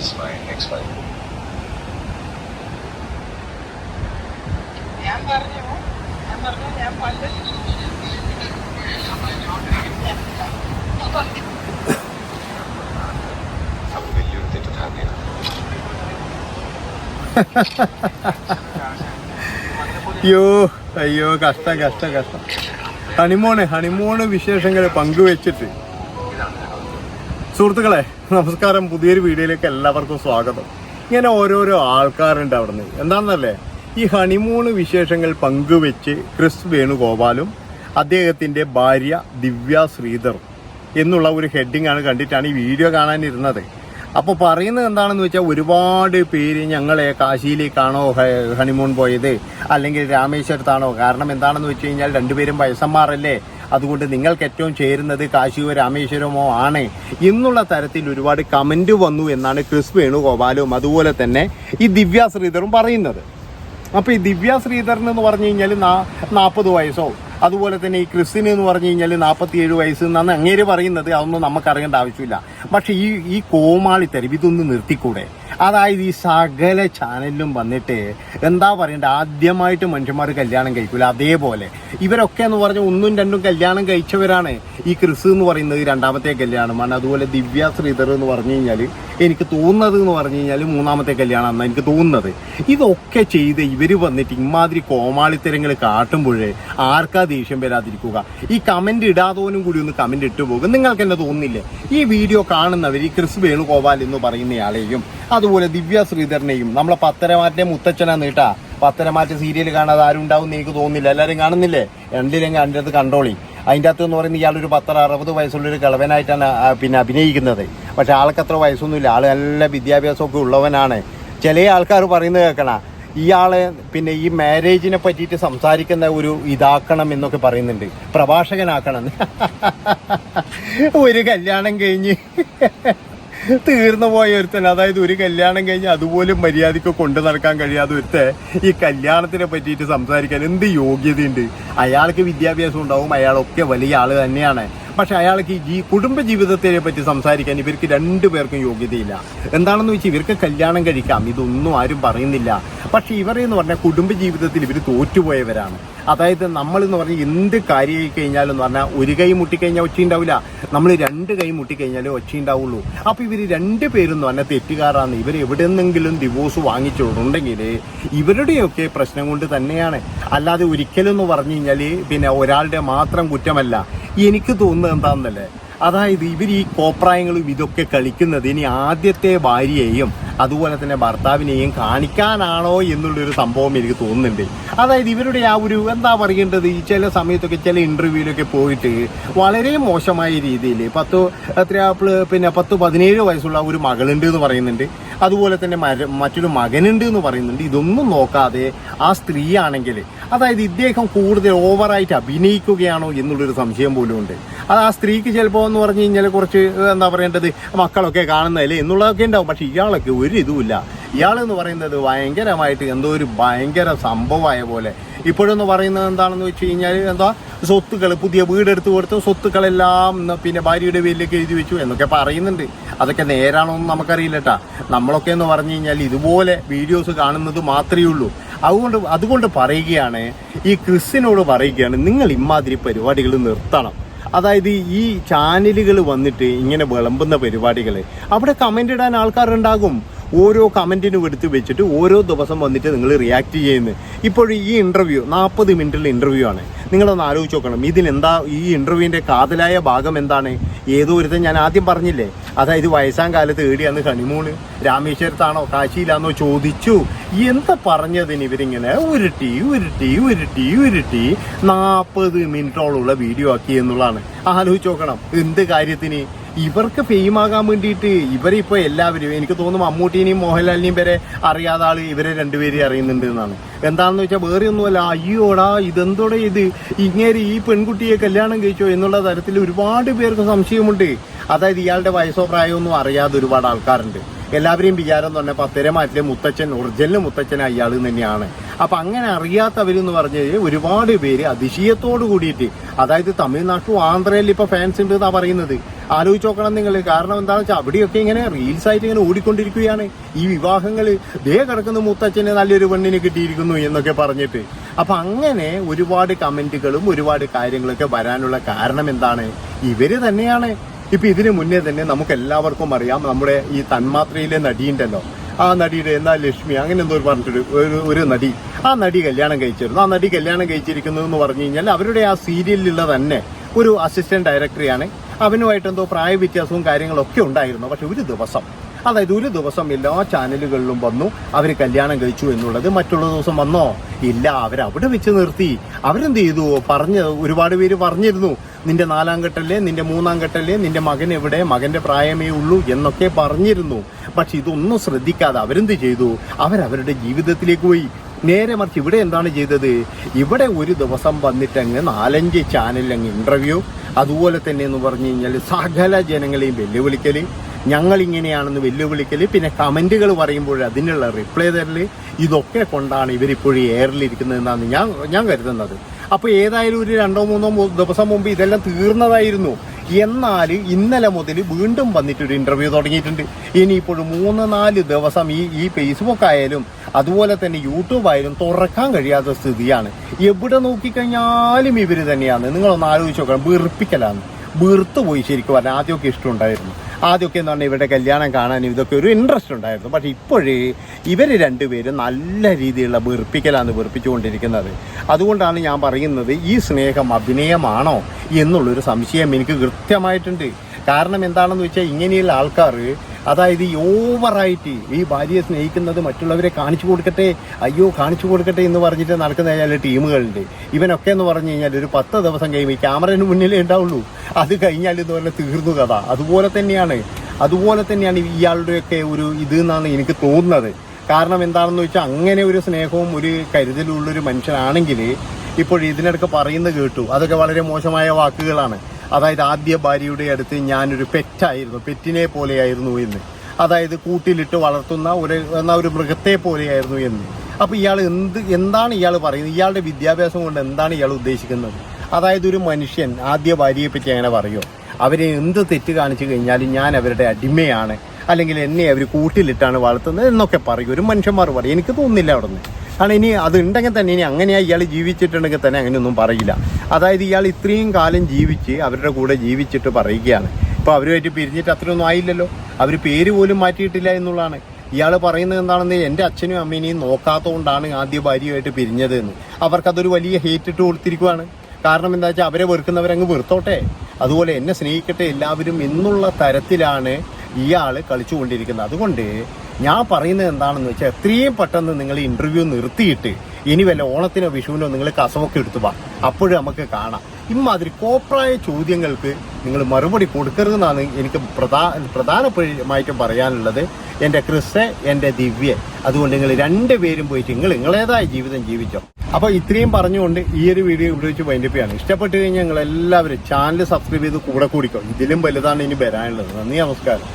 That's my Next fine. ഞാൻ പറഞ്ഞു ഞാൻ പറഞ്ഞു ഞാൻ പല്ല് അപ്പൊ വലിയൊരു തെറ്റിദ്ധാരണയാണ് അയ്യോ അയ്യോ കഷ്ടം കഷ്ടം കഷ്ടം ഹണിമൂണ് ഹണിമൂണ് വിശേഷങ്ങൾ പങ്കുവെച്ചിട്ട് സുഹൃത്തുക്കളെ നമസ്കാരം. പുതിയൊരു വീഡിയോയിലേക്ക് എല്ലാവർക്കും സ്വാഗതം. ഇങ്ങനെ ഓരോരോ ആൾക്കാരുണ്ട് അവിടെ നിന്ന് എന്താണെന്നല്ലേ ഈ ഹണിമൂണ് വിശേഷങ്ങൾ പങ്കുവെച്ച് ക്രിസ് വേണുഗോപാലും അദ്ദേഹത്തിന്റെ ഭാര്യ ദിവ്യ ശ്രീധർ എന്നുള്ള ഒരു ഹെഡിങ് ആണ് കണ്ടിട്ടാണ് ഈ വീഡിയോ കാണാനിരുന്നത്. അപ്പോൾ പറയുന്നത് എന്താണെന്ന് വെച്ചാൽ ഒരുപാട് പേര് ഞങ്ങളെ കാശിയിലേക്കാണോ ഹണിമൂൺ പോയത്? അല്ലെങ്കിൽ രാമേശ്വരത്താണോ? കാരണം എന്താണെന്ന് വെച്ച് കഴിഞ്ഞാൽ രണ്ടുപേരും വയസ്സന്മാരല്ലേ? അതുകൊണ്ട് നിങ്ങൾക്ക് ഏറ്റവും ചേരുന്നത് കാശിയോ രാമേശ്വരമോ ആണ്. എന്നുള്ള തരത്തിൽ ഒരുപാട് കമന്റ് വന്നു എന്നാണ് ക്രിസ് വേണുഗോപാലും അതുപോലെ തന്നെ ഈ ദിവ്യ ശ്രീധറും പറയുന്നത്. അപ്പോൾ ഈ ദിവ്യ ശ്രീധരൻ എന്ന് പറഞ്ഞു കഴിഞ്ഞാൽ നാൽപ്പത് വയസ്സോ? അതുപോലെ തന്നെ ഈ ക്രിസ്ത്യൻ എന്ന് പറഞ്ഞു കഴിഞ്ഞാൽ നാൽപ്പത്തിയേഴ് വയസ്സ് എന്നാണ് അങ്ങേര് പറയുന്നത്. അതൊന്നും നമുക്ക് നമുക്കറിയേണ്ട ആവശ്യമില്ല. പക്ഷേ ഈ ഈ കോമാളിത്തരം ഇതൊന്ന് നിർത്തിക്കൂടെ? അതായത് ഈ സകല ചാനലിലും വന്നിട്ട് എന്താ പറയണ്ടത് ആദ്യമായിട്ട് മനുഷ്യന്മാർ കല്യാണം കഴിക്കൂല? അതേപോലെ. ഇവരൊക്കെ എന്ന് പറഞ്ഞാൽ ഒന്നും രണ്ടും കല്യാണം കഴിച്ചവരാണ് ഈ ക്രിസ് എന്ന് പറയുന്നത് രണ്ടാമത്തെ കല്യാണമാണ് അതുപോലെ ദിവ്യ ശ്രീധർ എന്ന് പറഞ്ഞു കഴിഞ്ഞാൽ എനിക്ക് തോന്നുന്നത് എന്ന് പറഞ്ഞു കഴിഞ്ഞാൽ മൂന്നാമത്തെ കല്യാണം എനിക്ക് തോന്നുന്നത്. ഇതൊക്കെ ചെയ്ത് ഇവർ വന്നിട്ട് ഇമാതിരി കോമാളിത്തരങ്ങൾ കാട്ടുമ്പോഴേ ആർക്കാ ദേഷ്യം വരാതിരിക്കുക? ഈ കമന്റ് ഇടാതോനും കൂടി ഒന്ന് കമന്റ് ഇട്ടു പോകും. നിങ്ങൾക്ക് എന്നെ തോന്നുന്നില്ലേ? ഈ വീഡിയോ കാണുന്നവർ ഈ ക്രിസ് വേണുഗോപാൽ എന്ന് പറയുന്നയാളെയും അതുപോലെ ദിവ്യ ശ്രീധരനെയും നമ്മളെ പത്തരമാറ്റിനെ മുത്തച്ഛനാ നീട്ടാ. പത്തരമാറ്റ സീരിയൽ കാണാതെ ആരും ഉണ്ടാവും എനിക്ക് തോന്നുന്നില്ല. എല്ലാവരും കാണുന്നില്ലേ? രണ്ടിലെങ്കിൽ അതിന്റെ അകത്ത് കണ്ടോളി. അതിന്റെ അകത്ത് എന്ന് പറയുന്നത് ഇയാളൊരു പത്തര അറുപത് വയസ്സുള്ളൊരു കിളവനായിട്ടാണ് പിന്നെ അഭിനയിക്കുന്നത്. പക്ഷെ ആൾക്കത്ര വയസ്സൊന്നുമില്ല. ആൾ നല്ല വിദ്യാഭ്യാസമൊക്കെ ഉള്ളവനാണ്. ചില ആൾക്കാർ പറയുന്നത് കേൾക്കണ ഇയാൾ പിന്നെ ഈ മാരേജിനെ പറ്റിയിട്ട് സംസാരിക്കുന്ന ഒരു ഇതാക്കണം എന്നൊക്കെ പറയുന്നുണ്ട്. പ്രഭാഷകനാക്കണം. ഒരു കല്യാണം കഴിഞ്ഞ് തീർന്നു പോയ ഒരുത്തൻ അതായത് ഒരു കല്യാണം കഴിഞ്ഞ് അതുപോലും മര്യാദയ്ക്ക് കൊണ്ടു നടക്കാൻ കഴിയാതെ ഒരുത്തെ ഈ കല്യാണത്തിനെ പറ്റിയിട്ട് സംസാരിക്കാൻ എന്ത് യോഗ്യതയുണ്ട്? അയാൾക്ക് വിദ്യാഭ്യാസം ഉണ്ടാവും അയാളൊക്കെ വലിയ ആൾ തന്നെയാണ്. പക്ഷെ അയാൾക്ക് ഈ കുടുംബ ജീവിതത്തെ പറ്റി സംസാരിക്കാൻ ഇവർക്ക് രണ്ടു പേർക്കും യോഗ്യതയില്ല. എന്താണെന്ന് വെച്ചാൽ ഇവർക്ക് കല്യാണം കഴിക്കാം. ഇതൊന്നും ആരും പറയുന്നില്ല. പക്ഷെ ഇവരെന്ന് പറഞ്ഞാൽ കുടുംബ ജീവിതത്തിൽ ഇവർ തോറ്റുപോയവരാണ്. അതായത് നമ്മൾ എന്ന് പറഞ്ഞാൽ എന്ത് കാര്യമായി കഴിഞ്ഞാലും എന്ന് പറഞ്ഞാൽ ഒരു കൈ മുട്ടിക്കഴിഞ്ഞാൽ ഒച്ച ഉണ്ടാവില്ല നമ്മൾ രണ്ട് കൈ മുട്ടിക്കഴിഞ്ഞാലേ ഒച്ച ഉണ്ടാവുള്ളൂ. അപ്പോൾ ഇവർ രണ്ട് പേരെന്ന് പറഞ്ഞാൽ തെറ്റുകാരാണ്. ഇവർ എവിടെ നിന്നെങ്കിലും ഡിവോഴ്സ് വാങ്ങിച്ചിട്ടുണ്ടെങ്കിൽ ഇവരുടെയൊക്കെ പ്രശ്നം കൊണ്ട് തന്നെയാണ്. അല്ലാതെ ഒരിക്കലും എന്ന് പറഞ്ഞു കഴിഞ്ഞാൽ പിന്നെ ഒരാളുടെ മാത്രം കുറ്റമല്ല. എനിക്ക് തോന്നുന്നത് എന്താണെന്നല്ലേ അതായത് ഇവർ ഈ കോപ്രായങ്ങളും ഇതൊക്കെ കളിക്കുന്നത് ഇനി ആദ്യത്തെ ഭാര്യയെയും അതുപോലെ തന്നെ ഭർത്താവിനെയും കാണിക്കാനാണോ എന്നുള്ളൊരു സംഭവം എനിക്ക് തോന്നുന്നുണ്ട്. അതായത് ഇവരുടെ ആ ഒരു എന്താ പറയേണ്ടത്? ഈ ചില സമയത്തൊക്കെ ചില ഇന്റർവ്യൂവിലൊക്കെ പോയിട്ട് വളരെ മോശമായ രീതിയിൽ പത്ത് എത്ര പിന്നെ പത്ത് പതിനേഴ് വയസ്സുള്ള ഒരു മകളുണ്ട് എന്ന് പറയുന്നുണ്ട്. അതുപോലെ തന്നെ മറ്റൊരു മകനുണ്ട് എന്ന് പറയുന്നുണ്ട്. ഇതൊന്നും നോക്കാതെ ആ സ്ത്രീയാണെങ്കിൽ അതായത് ഇദ്ദേഹം കൂടുതൽ ഓവറായിട്ട് അഭിനയിക്കുകയാണോ എന്നുള്ളൊരു സംശയം പോലും ഉണ്ട് അത് ആ സ്ത്രീക്ക് ചിലപ്പോൾ എന്ന് പറഞ്ഞു കഴിഞ്ഞാൽ കുറച്ച് എന്താ പറയേണ്ടത് മക്കളൊക്കെ കാണുന്നതല്ലേ എന്നുള്ളതൊക്കെ ഉണ്ടാവും. പക്ഷെ ഇയാളൊക്കെ ഒരു ഇതുമില്ല. ഇയാളെന്ന് പറയുന്നത് ഭയങ്കരമായിട്ട് എന്തോ ഒരു ഭയങ്കര സംഭവമായ പോലെ. ഇപ്പോഴെന്ന് പറയുന്നത് എന്താണെന്ന് വെച്ച് കഴിഞ്ഞാൽ എന്താ സ്വത്തുക്കൾ പുതിയ വീടെടുത്ത് കൊടുത്ത് സ്വത്തുക്കളെല്ലാം ന്ന പിന്നെ ഭാര്യയുടെ വീട്ടിലേക്ക് എഴുതി വെച്ചു എന്നൊക്കെ പറയുന്നുണ്ട്. അതൊക്കെ നേരാണോ എന്ന് നമുക്കറിയില്ല കേട്ടാ നമ്മളൊക്കെ എന്ന് പറഞ്ഞു കഴിഞ്ഞാൽ ഇതുപോലെ വീഡിയോസ് കാണുന്നത് മാത്രമേ ഉള്ളൂ. അതുകൊണ്ട് അതുകൊണ്ട് പറയുകയാണ് ഈ ക്രിസ്സിനോട് പറയുകയാണ് നിങ്ങൾ ഇമാതിരി പരിപാടികൾ നിർത്തണം. അതായത് ഈ ചാനലുകൾ വന്നിട്ട് ഇങ്ങനെ വിളമ്പുന്ന പരിപാടികൾ അവിടെ കമന്റ് ഇടാൻ ആൾക്കാരുണ്ടാകും. ഓരോ കമന്റിനും എടുത്ത് വെച്ചിട്ട് ഓരോ ദിവസം വന്നിട്ട് നിങ്ങൾ റിയാക്ട് ചെയ്യുന്നത്. ഇപ്പോൾ ഈ ഇന്റർവ്യൂ നാൽപ്പത് മിനിറ്റുള്ള ഇന്റർവ്യൂ ആണ്. നിങ്ങളൊന്ന് ആലോചിച്ച് നോക്കണം. ഇതിലെന്താ ഈ ഇന്റർവ്യൂവിന്റെ കാതലായ ഭാഗം എന്താണ്? ഏതോ ഒരുത്തൻ ഞാൻ ആദ്യം പറഞ്ഞില്ലേ? അതായത് വയസ്സാം കാലത്ത് ഏടിയാന്ന് ഹണിമൂണ് രാമേശ്വരത്താണോ കാശിയിലാണോ ചോദിച്ചു. എന്താ പറഞ്ഞതിന് ഇവരിങ്ങനെ ഉരുട്ടി ഉരുട്ടി ഉരുട്ടി ഉരുട്ടി നാൽപ്പത് മിനിറ്റോളമുള്ള വീഡിയോ ആക്കി എന്നുള്ളതാണ്. ആലോചിച്ച് നോക്കണം. എന്ത് കാര്യത്തിന്? ഇവർക്ക് ഫെയിം ആകാൻ വേണ്ടിയിട്ട് ഇവരിപ്പോ എല്ലാവരും എനിക്ക് തോന്നുന്നു മമ്മൂട്ടീനെയും മോഹൻലാലിനെയും വരെ അറിയാത്ത ആൾ ഇവരെ രണ്ടുപേരെയും അറിയുന്നുണ്ട് എന്നാണ്. എന്താണെന്ന് വെച്ചാൽ വേറെ ഒന്നുമല്ല അയ്യോടാ ഇതെന്തോടെ ഇത്? ഇങ്ങനെ ഈ പെൺകുട്ടിയെ കല്യാണം കഴിച്ചോ എന്നുള്ള തരത്തിൽ ഒരുപാട് പേർക്ക് സംശയമുണ്ട്. അതായത് ഇയാളുടെ വയസ്സോ പ്രായമൊന്നും അറിയാതെ ഒരുപാട് ആൾക്കാരുണ്ട്. എല്ലാവരെയും വിചാരം എന്ന് പറഞ്ഞാൽ പത്തരമാറ്റിലെ മുത്തച്ഛൻ ഒറിജിനൽ മുത്തച്ഛൻ അയാൾ തന്നെയാണ്. അപ്പം അങ്ങനെ അറിയാത്തവരെന്ന് പറഞ്ഞ് ഒരുപാട് പേര് അതിശയത്തോട് കൂടിയിട്ട് അതായത് തമിഴ്നാട്ടിലും ആന്ധ്രയിൽ ഇപ്പോൾ ഫാൻസ് ഉണ്ട് എന്നാണ് പറയുന്നത്. ആലോചിച്ച് നോക്കണം നിങ്ങൾ. കാരണം എന്താണെന്ന് വെച്ചാൽ അവിടെയൊക്കെ ഇങ്ങനെ റീൽസ് ആയിട്ട് ഇങ്ങനെ ഓടിക്കൊണ്ടിരിക്കുകയാണ്. ഈ വിവാഹങ്ങൾ ദേ കിടക്കുന്ന മുത്തച്ഛന് നല്ലൊരു പെണ്ണിന് കിട്ടിയിരിക്കുന്നു എന്നൊക്കെ പറഞ്ഞിട്ട്. അപ്പം അങ്ങനെ ഒരുപാട് കമന്റുകളും ഒരുപാട് കാര്യങ്ങളൊക്കെ വരാനുള്ള കാരണം എന്താണ്? ഇവർ തന്നെയാണ്. ഇപ്പൊ ഇതിനു മുന്നേ തന്നെ നമുക്ക് എല്ലാവർക്കും അറിയാം നമ്മുടെ ഈ തന്മാത്രയിലെ നടിയുണ്ടല്ലോ. ആ നടിയുടെ എന്നാ ലക്ഷ്മി? അങ്ങനെ എന്തോ ഒരു പറഞ്ഞിട്ട് ഒരു ഒരു നടി. ആ നടി കല്യാണം കഴിച്ചിരുന്നു. ആ നടി കല്യാണം കഴിച്ചിരിക്കുന്നു എന്ന് പറഞ്ഞു കഴിഞ്ഞാൽ അവരുടെ ആ സീരിയലിലുള്ള തന്നെ ഒരു അസിസ്റ്റന്റ് ഡയറക്ടറിയാണ് അവനുമായിട്ട് എന്തോ പ്രായവ്യത്യാസവും കാര്യങ്ങളൊക്കെ ഉണ്ടായിരുന്നു. പക്ഷെ ഒരു ദിവസം അതായത് ഒരു ദിവസം എല്ലാ ചാനലുകളിലും വന്നു അവർ കല്യാണം കഴിച്ചു എന്നുള്ളത് മറ്റുള്ള ദിവസം വന്നോ? ഇല്ല അവരവിടെ വെച്ച് നിർത്തി. അവരെന്ത് ചെയ്തു? പറഞ്ഞ് ഒരുപാട് പേര് പറഞ്ഞിരുന്നു. നിന്റെ നാലാം ഘട്ടല്ലേ? നിന്റെ മൂന്നാം ഘട്ടല്ലേ? നിന്റെ മകൻ എവിടെ? മകന്റെ പ്രായമേ ഉള്ളൂ എന്നൊക്കെ പറഞ്ഞിരുന്നു. പക്ഷെ ഇതൊന്നും ശ്രദ്ധിക്കാതെ അവരെന്ത് ചെയ്തു? അവരവരുടെ ജീവിതത്തിലേക്ക് പോയി. നേരെ മറിച്ച് ഇവിടെ എന്താണ് ചെയ്തത്? ഇവിടെ ഒരു ദിവസം വന്നിട്ടങ്ങ് നാലഞ്ച് ചാനലിൽ അങ്ങ് ഇന്റർവ്യൂ അതുപോലെ തന്നെ എന്ന് പറഞ്ഞു കഴിഞ്ഞാൽ സകല ജനങ്ങളെയും വെല്ലുവിളിക്കൽ. ഞങ്ങൾ ഇങ്ങനെയാണെന്ന് വെല്ലുവിളിക്കൽ പിന്നെ കമന്റുകൾ പറയുമ്പോൾ അതിനുള്ള റിപ്ലൈ തരൽ ഇതൊക്കെ കൊണ്ടാണ് ഇവരിപ്പോഴും എയറിലിരിക്കുന്നതെന്നാണ് ഞാൻ ഞാൻ കരുതുന്നത്. അപ്പോൾ ഏതായാലും ഒരു രണ്ടോ മൂന്നോ ദിവസം മുമ്പ് ഇതെല്ലാം തീർന്നതായിരുന്നു. എന്നാൽ ഇന്നലെ മുതൽ വീണ്ടും വന്നിട്ടൊരു ഇന്റർവ്യൂ തുടങ്ങിയിട്ടുണ്ട്. ഇനിയിപ്പോൾ മൂന്ന് നാല് ദിവസം ഈ ഈ ഫേസ്ബുക്ക് ആയാലും അതുപോലെ തന്നെ യൂട്യൂബ് ആയാലും തുറക്കാൻ കഴിയാത്ത സ്ഥിതിയാണ്. എവിടെ നോക്കിക്കഴിഞ്ഞാലും ഇവർ തന്നെയാണ്. നിങ്ങളൊന്ന് ആലോചിച്ച് നോക്കണം. വീർപ്പിക്കലാണ് വീർത്ത് പോയി ശരിക്കും പറഞ്ഞാൽ ആദ്യമൊക്കെ ഇഷ്ടമുണ്ടായിരുന്നു. ആദ്യമൊക്കെ എന്ന് പറഞ്ഞാൽ ഇവരുടെ കല്യാണം കാണാനും ഇതൊക്കെ ഒരു ഇൻട്രസ്റ്റ് ഉണ്ടായിരുന്നു. പക്ഷേ ഇപ്പോഴേ ഇവർ രണ്ടുപേരും നല്ല രീതിയിലുള്ള വെറുപ്പിക്കലാണ് വെറുപ്പിച്ചുകൊണ്ടിരിക്കുന്നത്. അതുകൊണ്ടാണ് ഞാൻ പറയുന്നത് ഈ സ്നേഹം അഭിനയമാണോ എന്നുള്ളൊരു സംശയം എനിക്ക് കൃത്യമായിട്ടുണ്ട്. കാരണം എന്താണെന്ന് വെച്ചാൽ ഇങ്ങനെയുള്ള ആൾക്കാർ അതായത് ഈ ഓവറായിട്ട് ഈ ഭാര്യയെ സ്നേഹിക്കുന്നത് മറ്റുള്ളവരെ കാണിച്ചു കൊടുക്കട്ടെ അയ്യോ കാണിച്ചു കൊടുക്കട്ടെ എന്ന് പറഞ്ഞിട്ട് നടക്കുന്ന ചില ടീമുകളുണ്ട്. ഇവനൊക്കെ എന്ന് പറഞ്ഞു കഴിഞ്ഞാൽ ഒരു പത്ത് ദിവസം കഴിയുമ്പോൾ ഈ ക്യാമറന് മുന്നിലേ ഉണ്ടാവുള്ളൂ. അത് കഴിഞ്ഞാൽ പറഞ്ഞാൽ തീർന്നു കഥ. അതുപോലെ തന്നെയാണ് അതുപോലെ തന്നെയാണ് ഇയാളുടെയൊക്കെ ഒരു ഇത് എന്നാണ് എനിക്ക് തോന്നുന്നത്. കാരണം എന്താണെന്ന് വെച്ചാൽ അങ്ങനെ ഒരു സ്നേഹവും ഒരു കരുതലുള്ളൊരു മനുഷ്യനാണെങ്കിൽ ഇപ്പോൾ ഇതിനിടയ്ക്ക് പറയുന്നത് കേട്ടു. അതൊക്കെ വളരെ മോശമായ വാക്കുകളാണ്. അതായത് ആദ്യ ഭാര്യയുടെ അടുത്ത് ഞാനൊരു പെറ്റായിരുന്നു പെറ്റിനെ പോലെയായിരുന്നു എന്ന്. അതായത് കൂട്ടിലിട്ട് വളർത്തുന്ന ഒരു എന്നാ ഒരു മൃഗത്തെ പോലെയായിരുന്നു എന്ന്. അപ്പോൾ ഇയാൾ എന്ത് എന്താണ് ഇയാൾ പറയുന്നത്? ഇയാളുടെ വിദ്യാഭ്യാസം കൊണ്ട് എന്താണ് ഇയാൾ ഉദ്ദേശിക്കുന്നത്? അതായത് ഒരു മനുഷ്യൻ ആദ്യ ഭാര്യയെ പറ്റി അങ്ങനെ പറയുമോ അവരെ എന്ത് തെറ്റ് കാണിച്ചു കഴിഞ്ഞാലും ഞാൻ അവരുടെ അടിമയാണ്. അല്ലെങ്കിൽ എന്നെ അവർ കൂട്ടിലിട്ടാണ് വളർത്തുന്നത് എന്നൊക്കെ പറയും. ഒരു മനുഷ്യന്മാർ പറയും. എനിക്ക് തോന്നുന്നില്ല അവിടെ നിന്ന് കാരണം ഇനി അത് ഉണ്ടെങ്കിൽ തന്നെ ഇനി അങ്ങനെയാണ് ഇയാൾ ജീവിച്ചിട്ടുണ്ടെങ്കിൽ തന്നെ അങ്ങനെയൊന്നും പറയില്ല. അതായത് ഇയാൾ ഇത്രയും കാലം ജീവിച്ച് അവരുടെ കൂടെ ജീവിച്ചിട്ട് പറയുകയാണ്. ഇപ്പോൾ അവരുമായിട്ട് പിരിഞ്ഞിട്ട് അത്രയൊന്നും ആയില്ലല്ലോ. അവർ പേര് പോലും മാറ്റിയിട്ടില്ല എന്നുള്ളതാണ്. ഇയാൾ പറയുന്നത് എന്താണെന്ന് എന്റെ അച്ഛനും അമ്മേനെയും നോക്കാത്തതുകൊണ്ടാണ് ആദ്യ ഭാര്യയുമായിട്ട് പിരിഞ്ഞത് എന്ന് അവർക്കതൊരു വലിയ ഹേറ്റ് ഇട്ട് കൊടുത്തിരിക്കുവാണ്. കാരണം എന്താ വെച്ചാൽ അവരെ വെറുക്കുന്നവരങ്ങ് വെറുത്തോട്ടെ. അതുപോലെ എന്നെ സ്നേഹിക്കട്ടെ എല്ലാവരും എന്നുള്ള തരത്തിലാണ് ഇയാൾ കളിച്ചുകൊണ്ടിരിക്കുന്നത്. അതുകൊണ്ട് ഞാൻ പറയുന്നത് എന്താണെന്ന് വെച്ചാൽ എത്രയും പെട്ടെന്ന് നിങ്ങൾ ഇന്റർവ്യൂ നിർത്തിയിട്ട് ഇനി വല്ല ഓണത്തിനോ വിഷുവിനോ നിങ്ങൾ കസവൊക്കെ എടുത്തു വാ. അപ്പോഴും നമുക്ക് കാണാം. ഇമാതിരി കോപ്രായ ചോദ്യങ്ങൾക്ക് നിങ്ങൾ മറുപടി കൊടുക്കരുതെന്നാണ് എനിക്ക് പ്രധാ പ്രധാനമായിട്ടും പറയാനുള്ളത്. എന്റെ ക്രിസ് എന്റെ ദിവ്യ. അതുകൊണ്ട് നിങ്ങൾ രണ്ടുപേരും പോയിട്ട് നിങ്ങൾ നിങ്ങളേതായ ജീവിതം ജീവിച്ചോ. അപ്പോൾ ഇത്രയും പറഞ്ഞുകൊണ്ട് ഈ ഒരു വീഡിയോ ഇവിടെ വെച്ച് വൈൻഡപ്പിയാണ് ഇഷ്ടപ്പെട്ട് കഴിഞ്ഞാൽ നിങ്ങൾ എല്ലാവരും ചാനൽ സബ്സ്ക്രൈബ് ചെയ്ത് കൂടെ കൂടിക്കോ. ഇതിലും വലുതാണ് ഇനി വരാനുള്ളത്. നന്ദി നമസ്കാരം.